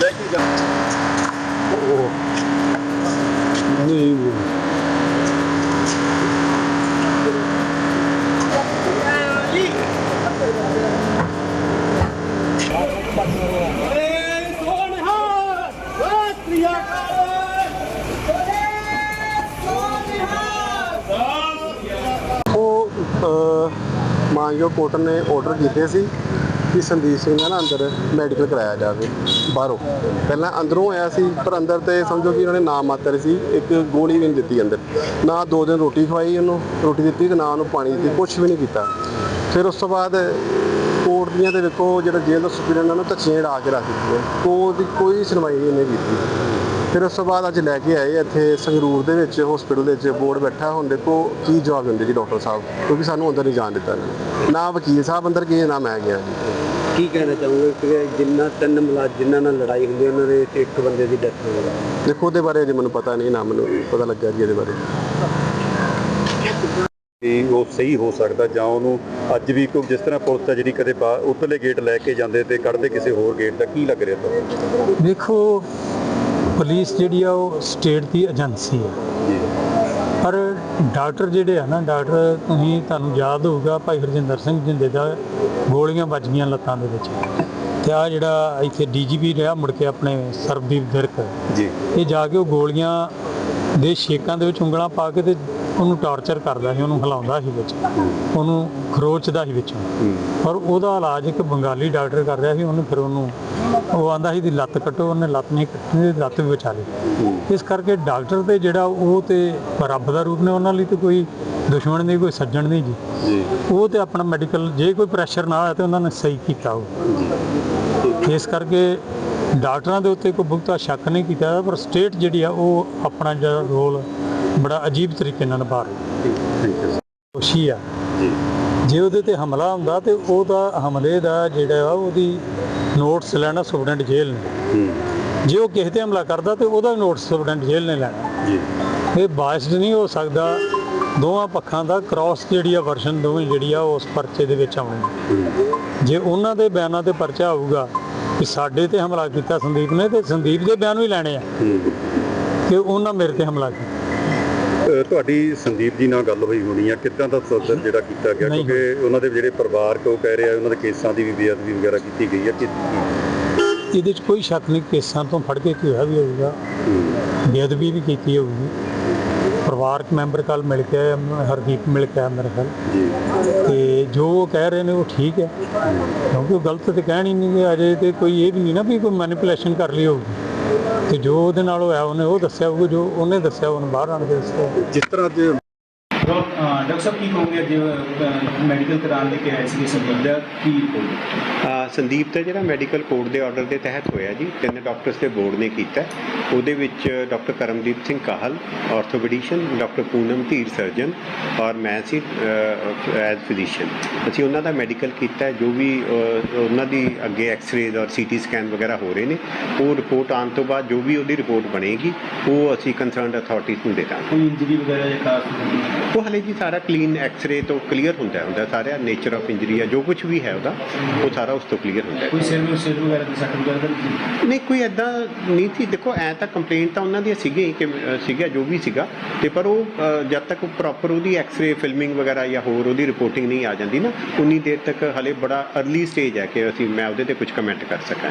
Декілька. Ну і ਮਾਨਯੋਗ ਕੋਰਟ ਨੇ ਆਰਡਰ ਕੀਤੇ ਸੀ ਕਿ ਸੰਦੀਪ ਸਿੰਘ ਦਾ ਨਾ ਅੰਦਰ ਮੈਡੀਕਲ ਕਰਾਇਆ ਜਾਵੇ, ਬਾਹਰੋਂ। ਪਹਿਲਾਂ ਅੰਦਰੋਂ ਆਇਆ ਸੀ, ਪਰ ਅੰਦਰ ਤੇ ਸਮਝੋ ਕਿ ਉਹਨਾਂ ਨੇ ਨਾ ਮਾਤਰ ਸੀ, ਇੱਕ ਗੋਲੀ ਵੀ ਨਹੀਂ ਦਿੱਤੀ ਅੰਦਰ। ਨਾ ਦੋ ਦਿਨ ਰੋਟੀ ਖਵਾਈ ਉਹਨੂੰ, ਰੋਟੀ ਦਿੱਤੀ ਤੇ ਨਾ ਉਹਨੂੰ ਪਾਣੀ ਦਿੱਤੀ ਕੁਝ ਵੀ ਨਹੀਂ ਕੀਤਾ। ਫਿਰ ਉਸ ਤੋਂ ਬਾਅਦ ਕੋਰਟ ਦੀਆਂ ਤੇ ਵੇਖੋ ਜਿਹੜਾ ਜੇਲ੍ਹ ਦਾ ਸੁਪਰੀਡੈਂਟ ਉਹਨਾਂ ਨੂੰ ਧੱਚੀਆਂ ਢਾ ਕੇ ਰੱਖ ਦਿੱਤੀਆਂ। ਕੋਰਟ ਦੀ ਕੋਈ ਸੁਣਵਾਈ ਨਹੀਂ ਇਹਨੇ ਕੀਤੀ। ਫਿਰ ਉਸ ਤੋਂ ਬਾਅਦ ਅੱਜ ਲੈ ਕੇ ਆਏ ਇੱਥੇ ਸੰਗਰੂਰ ਦੇ ਵਿੱਚ ਹਸਪੀਟਲ ਦੇ ਵਿੱਚ ਬੋਰਡ ਬੈਠਾ ਹੁਣ ਦੇਖੋ ਕੀ ਜਵਾਬ ਦਿੰਦੇ ਜੀ ਡਾਕਟਰ ਸਾਹਿਬ ਕਿਉਂਕਿ ਸਾਨੂੰ ਅੰਦਰ ਨਹੀਂ ਜਾਣ ਦਿੱਤਾ ਨੇ। ਨਾ ਵਕੀਲ ਸਾਹਿਬ ਅੰਦਰ ਗਏ ਨਾ ਮੈਂ ਗਿਆ ਜੀ। ਕੀ ਕਹਿਣਾ ਚਾਹੋਗੇ ਕਿ ਜਿੰਨਾ ਤਿੰਨ ਮੁਲਾਜ਼ਮ ਜਿਨ੍ਹਾਂ ਨਾਲ ਲੜਾਈ ਹੁੰਦੀ ਉਹਨਾਂ ਦੇ ਇੱਕ ਬੰਦੇ ਦੀ ਡੈਥ ਹੋ ਗਈ? ਦੇਖੋ ਉਹਦੇ ਬਾਰੇ ਅਜੇ ਮੈਨੂੰ ਪਤਾ ਨਹੀਂ ਨਾ ਮੈਨੂੰ ਪਤਾ ਲੱਗਾ ਜੀ ਇਹਦੇ ਬਾਰੇ। ਕਿ ਉਹ ਸਹੀ ਹੋ ਸਕਦਾ ਜਾਂ ਉਹਨੂੰ ਅੱਜ ਵੀ ਕੋਈ ਜਿਸ ਤਰ੍ਹਾਂ ਪੁਲਿਸ ਆ ਜਿਹੜੀ ਕਦੇ ਉੱਧਰਲੇ ਗੇਟ ਲੈ ਕੇ ਜਾਂਦੇ ਤੇ ਕੱਢਦੇ ਕਿਸੇ ਹੋਰ ਗੇਟ ਦਾ ਕੀ ਲੱਗ ਰਿਹਾ ਤੁਹਾਨੂੰ? ਦੇਖੋ ਪੁਲਿਸ ਜਿਹੜੀ ਆ ਉਹ ਸਟੇਟ ਦੀ ਏਜੰਸੀ ਹੈ ਜੀ। ਪਰ ਡਾਕਟਰ ਜਿਹੜੇ ਆ ਨਾ ਡਾਕਟਰ ਤੁਸੀਂ ਤੁਹਾਨੂੰ ਯਾਦ ਹੋਊਗਾ ਭਾਈ ਹਰਜਿੰਦਰ ਸਿੰਘ ਜਿੰਦੇ ਦਾ ਗੋਲੀਆਂ ਵੱਜ ਗਈਆਂ ਲੱਤਾਂ ਦੇ ਵਿੱਚ। ਤੇ ਆ ਜਿਹੜਾ ਇੱਥੇ ਡੀਜੀਪੀ ਰਿਹਾ ਮੁੜ ਕੇ ਆਪਣੇ ਸਰਬਦੀਪ ਵਿਰਕ ਜੀ। ਇਹ ਜਾ ਕੇ ਉਹ ਗੋਲੀਆਂ ਦੇ ਛੇਕਾਂ ਦੇ ਵਿੱਚ ਉਂਗਲਾਂ ਪਾ ਕੇ ਤੇ ਉਹਨੂੰ ਟਾਰਚਰ ਕਰਦਾ ਸੀ ਉਹਨੂੰ ਹਿਲਾਉਂਦਾ ਸੀ ਵਿੱਚ। ਉਹਨੂੰ ਖਰੋਚਦਾ ਸੀ ਵਿੱਚੋਂ। ਔਰ ਉਹਦਾ ਇਲਾਜ ਇੱਕ ਬੰਗਾਲੀ ਡਾਕਟਰ ਕਰ ਰਿਹਾ ਸੀ ਉਹਨੇ ਫਿਰ ਉਹਨੂੰ ਉਹ ਆਂਦਾ ਸੀ ਦੀ ਲੱਤ ਕੱਟੋ ਉਹਨੇ ਲੱਤ ਨਹੀਂ ਕੱਟਣੀ ਦੀ ਲੱਤ ਵੀ ਬਚਾ ਲਈ। ਇਸ ਕਰਕੇ ਡਾਕਟਰ ਤੇ ਜਿਹੜਾ ਉਹ ਤੇ ਰੱਬ ਦਾ ਰੂਪ ਨੇ ਉਹਨਾਂ ਲਈ ਤੇ ਕੋਈ ਦੁਸ਼ਮਣ ਨਹੀਂ ਕੋਈ ਸੱਜਣ ਨਹੀਂ ਜੀ। ਉਹ ਤੇ ਆਪਣਾ ਮੈਡੀਕਲ ਜੇ ਕੋਈ ਪ੍ਰੈਸ਼ਰ ਨਾ ਆਇਆ ਤੇ ਉਹਨਾਂ ਨੇ ਸਹੀ ਕੀਤਾ ਉਹ। ਇਸ ਕਰਕੇ ਡਾਕਟਰਾਂ ਦੇ ਉੱਤੇ ਕੋਈ ਬਹੁਤਾ ਸ਼ੱਕ ਨਹੀਂ ਕੀਤਾ ਪਰ ਸਟੇਟ ਜਿਹੜੀ ਆ ਉਹ ਆਪਣਾ ਜਿਹੜਾ ਰੋਲ ਬੜਾ ਅਜੀਬ ਤਰੀਕੇ ਨਾਲ ਨਿਭਾ ਯੂ ਕੋਸ਼ੀ ਆ। ਜੀ। ਜੇ ਉਹਦੇ ਤੇ ਹਮਲਾ ਹੁੰਦਾ ਤੇ ਉਹਦਾ ਹਮਲੇ ਦਾ ਜਿਹੜਾ ਆ ਉਹਦੀ ਨੋਟਸ ਲੈਣਾ ਸੁਪਰਡੈਂਟ ਜੇਲ੍ਹ ਨੇ। ਜੇ ਉਹ ਕਿਸੇ ਤੇ ਹਮਲਾ ਕਰਦਾ ਤੇ ਉਹਦਾ ਨੋਟਸ ਸੁਪਰਡੈਂਟ ਜੇਲ੍ਹ ਨੇ ਲੈਣਾ। ਜੀ। ਇਹ ਬਾਇਸਡ ਨਹੀਂ ਹੋ ਸਕਦਾ। ਦੋਵਾਂ ਪੱਖਾਂ ਦਾ ਕ੍ਰਾਸ ਜਿਹੜੀ ਆ ਵਰਸ਼ਨ ਦੋਵੇਂ ਜਿਹੜੀ ਆ ਉਸ ਪਰਚੇ ਦੇ ਵਿੱਚ ਆਉਣੀ। ਜੇ ਉਹਨਾਂ ਦੇ ਬਿਆਨਾਂ ਤੇ ਪਰਚਾ ਆਊਗਾ ਕਿ ਸਾਡੇ ਤੇ ਹਮਲਾ ਕੀਤਾ ਸੰਦੀਪ ਨੇ ਤੇ ਸੰਦੀਪ ਦੇ ਬਿਆਨ ਵੀ ਲੈਣੇ ਆ। ਕਿ ਉਹਨਾਂ ਮੇਰੇ ਤੇ ਹਮਲਾ ਕੀਤਾ। ਤੁਹਾਡੀ ਸੰਦੀਪ ਜੀ ਨਾਲ ਗੱਲ ਹੋਈ ਹੋਣੀ ਆ। ਕਿੱਦਾਂ ਦਾ ਸਦਰ ਜਿਹੜਾ ਕੀਤਾ ਗਿਆ? ਕਿਉਂਕਿ ਉਹਨਾਂ ਦੇ ਜਿਹੜੇ ਪਰਿਵਾਰਕ ਉਹ ਕਹਿ ਰਹੇ ਆ ਉਹਨਾਂ ਦੇ ਕੇਸਾਂ ਦੀ ਵੀ ਬੇਅਦਬੀ ਵਗੈਰਾ ਕੀਤੀ ਗਈ ਆ। ਕਿ ਇਹਦੇ 'ਚ ਕੋਈ ਸ਼ੱਕ ਨਹੀਂ ਕੇਸਾਂ ਤੋਂ ਫੜ ਕੇ ਕੀ ਹੋਇਆ ਵੀ ਹੋਊਗਾ। ਬੇਅਦਬੀ ਵੀ ਕੀਤੀ ਹੋਊਗੀ। ਪਰਿਵਾਰਕ ਮੈਂਬਰ ਕੱਲ ਮਿਲ ਕੇ ਮ- ਹਰਦੀਪ ਮਿਲ ਕੇ ਆਇਆ ਮੇਰੇ ਖਿਆਲ। ਤੇ ਜੋ ਉਹ ਕਹਿ ਰਹੇ ਨੇ ਉਹ ਠੀਕ ਹੈ। ਕਿਉਂਕਿ ਉਹ ਗਲਤ ਤੇ ਕਹਿਣ ਹੀ ਨਹੀਂ ਗਏ। ਅਜੇ ਤੇ ਕੋਈ ਇਹ ਵੀ ਨਹੀਂ ਨਾ ਵੀ ਕੋਈ ਮੈਨੀਪੂਲੇਸ਼ਨ ਕਰ ਲਈ ਹੋਊਗੀ। ਤੇ ਜੋ ਉਹਦੇ ਨਾਲ ਹੋਇਆ ਉਹਨੇ ਉਹ ਦੱਸਿਆ ਹੋਊਗਾ, ਜੋ ਉਹਨੇ ਦੱਸਿਆ, ਉਹਨੂੰ ਬਾਹਰ ਆਣ ਕੇ ਦੱਸਿਆ। ਜਿਸ ਤਰ੍ਹਾਂ ਅੱਜ ਡਾਕਟਰ ਸਾਹਿਬ ਕੀ ਕਹੋਗੇ ਮੈਡੀਕਲ ਕਰਾਉਣ ਸੀ ਸੰਦੀਪ ਦਾ ਕੀ ਰਿਪੋਰਟ ਅ, ਸੰਦੀਪ ਦਾ ਜਿਹੜਾ ਮੈਡੀਕਲ ਕੋਡ ਦੇ ਆਰਡਰ ਦੇ ਤਹਿਤ ਹੋਇਆ ਜੀ ਤਿੰਨ ਡਾਕਟਰਸ ਦੇ ਬੋਰਡ ਨੇ ਕੀਤਾ। ਉਹਦੇ ਵਿੱਚ doctor Karamdeep Singh Kahal orthopedician doctor Poonam Dhir surgeon ਔਰ ਮੈਂ ਸੀ ਐਜ਼ ਫਿਜ਼ੀਸ਼ੀਅਨ ਅਸੀਂ ਉਹਨਾਂ ਦਾ ਮੈਡੀਕਲ ਕੀਤਾ ਜੋ ਵੀ ਉਹਨਾਂ ਦੀ ਅੱਗੇ ਐਕਸ-ਰੇਜ਼ ਔਰ ਸੀਟੀ ਸਕੈਨ ਵਗੈਰਾ ਹੋ ਰਹੇ ਨੇ ਉਹ ਰਿਪੋਰਟ ਆਉਣ ਤੋਂ ਬਾਅਦ ਜੋ ਵੀ ਉਹਦੀ ਰਿਪੋਰਟ ਬਣੇਗੀ ਉਹ ਅਸੀਂ ਕੰਸਰਨਡ ਅਥਾਰਟੀਜ਼ ਨੂੰ ਦੇ ਦਾਂਗੇ। ਕੋਈ ਇੰਜਰੀ ਵਗੈਰਾ ਜਾਂ ਖਾਸ ਉਹ ਹਲੇ ਜੀ ਸਾਰਾ ਕਲੀਨ ਐਕਸ-ਰੇ ਤੋਂ ਕਲੀਅਰ ਹੁੰਦਾ ਹੁੰਦਾ ਸਾਰਾ ਨੇਚਰ ਆਫ ਇੰਜਰੀ ਆ ਜੋ ਕੁਝ ਵੀ ਹੈ ਉਹਦਾ ਉਹ ਸਾਰਾ ਉਸ ਤੋਂ ਕਲੀਅਰ ਹੁੰਦਾ ਕੋਈ ਸਿਰ ਵਿੱਚ ਸਿਰ ਵਗੈਰਾ ਦੀ ਸੱਟ ਵਗੈਰਾ ਨਹੀਂ? ਕੋਈ ਐਦਾਂ ਨਹੀਂ ਸੀ। ਦੇਖੋ ਐ ਤਾਂ ਕੰਪਲੇਂਟ ਤਾਂ ਉਹਨਾਂ ਦੀ ਸੀਗੀ ਕਿ ਸੀਗਾ ਜੋ ਵੀ ਸੀਗਾ। ਤੇ ਪਰ ਉਹ ਜਦ ਤੱਕ ਪ੍ਰੋਪਰ ਉਹਦੀ ਐਕਸ-ਰੇ ਫਿਲਮਿੰਗ ਵਗੈਰਾ ਜਾਂ ਹੋਰ ਉਹਦੀ ਰਿਪੋਰਟਿੰਗ ਨਹੀਂ ਆ ਜਾਂਦੀ ਨਾ ਉਨੀ ਦੇਰ ਤੱਕ ਹਲੇ ਬੜਾ अर्ਲੀ ਸਟੇਜ ਹੈ ਕਿ ਅਸੀਂ ਮੈਂ ਉਹਦੇ ਤੇ ਕੁਝ ਕਮੈਂਟ ਕਰ ਸਕਾਂ